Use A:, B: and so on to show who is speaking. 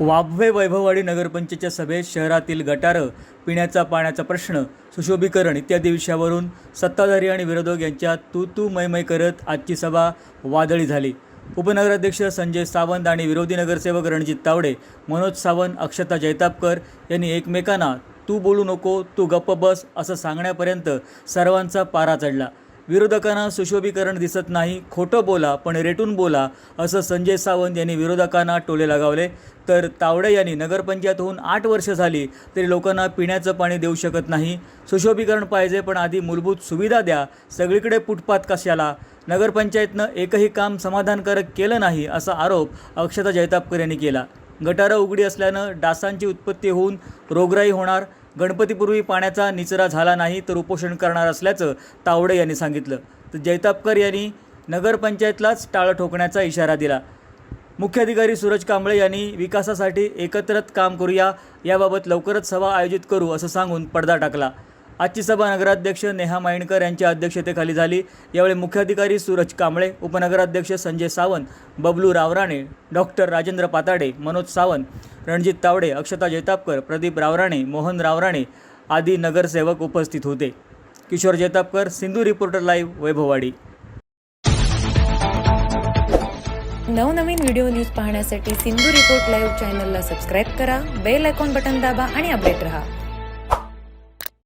A: वाभवे वैभववाडी नगरपंचायतच्या सभेत शहरातील गटारं पिण्याचा पाण्याचा प्रश्न सुशोभीकरण इत्यादी विषयावरून सत्ताधारी आणि विरोधक यांच्यात तू तू मयमय करत आजची सभा वादळी झाली. उपनगराध्यक्ष संजय सावंत आणि विरोधी नगरसेवक रणजित तावडे मनोज सावंत अक्षता जैतापकर यांनी एकमेकांना तू बोलू नको तू गप्प बस असं सांगण्यापर्यंत सर्वांचा पारा चढला. विरोधकांना सुशोभीकरण दिसत नाही खोटं बोला पण रेटून बोला असं संजय सावंत यांनी विरोधकांना टोले लगावले. तर तावडे यांनी नगरपंचायत होऊन आठ वर्ष झाली तरी लोकांना पिण्याचं पाणी देऊ शकत नाही. सुशोभीकरण पाहिजे पण आधी मूलभूत सुविधा द्या. सगळीकडे फुटपाथ कशाला? नगरपंचायतनं एकही काम समाधानकारक केलं नाही असा आरोप अक्षता जैतापकर यांनी केला. गटारं उघडी असल्यानं डासांची उत्पत्ती होऊन रोगराई होणार. गणपतीपूर्वी पाण्याचा निचरा झाला नाही तर उपोषण करणार असल्याचं तावडे यांनी सांगितलं. तर जैतापकर यांनी नगरपंचायतलाच टाळं ठोकण्याचा इशारा दिला. मुख्याधिकारी सूरज कांबळे यांनी विकासासाठी एकत्रच काम करूया याबाबत लवकरच सभा आयोजित करू असं सांगून पडदा टाकला. आजची सभा नगराध्यक्ष नेहा माइंडकर यांच्या अध्यक्षतेखाली झाली. यावेळी मुख्याधिकारी सूरज कांबळे उपनगराध्यक्ष संजय सावंत बबलू रावराणे डॉक्टर राजेंद्र पाताडे मनोज सावंत रणजित तावडे अक्षता जैतापकर प्रदीप रावराणे मोहन रावराणे आदी नगरसेवक उपस्थित होते. Kishor Jaitapkar Sindhu reporter live Vaibhavwadi.
B: नवनवीन व्हिडिओ न्यूज पाहण्यासाठी सिंधू रिपोर्ट लाईव्ह चॅनलला सबस्क्राईब करा बेल आयकॉन बटन दाबा आणि अपडेट रहा.